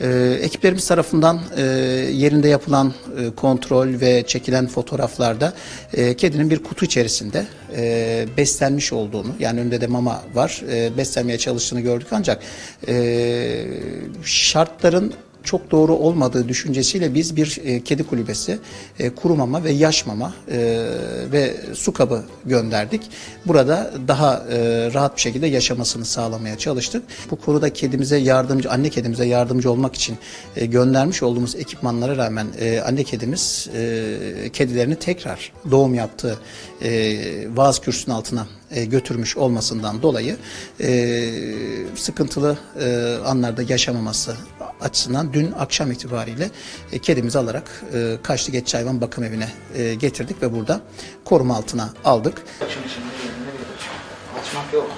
E, ekiplerimiz tarafından e, yerinde yapılan e, kontrol ve çekilen fotoğraflarda e, kedinin bir kutu içerisinde e, beslenmiş olduğunu yani önünde de mama var e, beslenmeye çalıştığını gördük. Ancak e, şartların çok doğru olmadığı düşüncesiyle biz bir e, kedi kulübesi, e, kuru ve yaş mama e, ve su kabı gönderdik. Burada daha e, rahat bir şekilde yaşamasını sağlamaya çalıştık. Bu konuda kedimize yardımcı, anne kedimize yardımcı olmak için e, göndermiş olduğumuz ekipmanlara rağmen e, anne kedimiz e, kedilerini tekrar doğum yaptığı e, vaaz kürsünün altına e, götürmüş olmasından dolayı e, sıkıntılı e, anlarda yaşamaması açısından dün akşam itibariyle e, kedimizi alarak e, Kaşlı Geçici Hayvan Bakım Evi'ne e, getirdik ve burada koruma altına aldık. Şimdi şimdi açmak yok.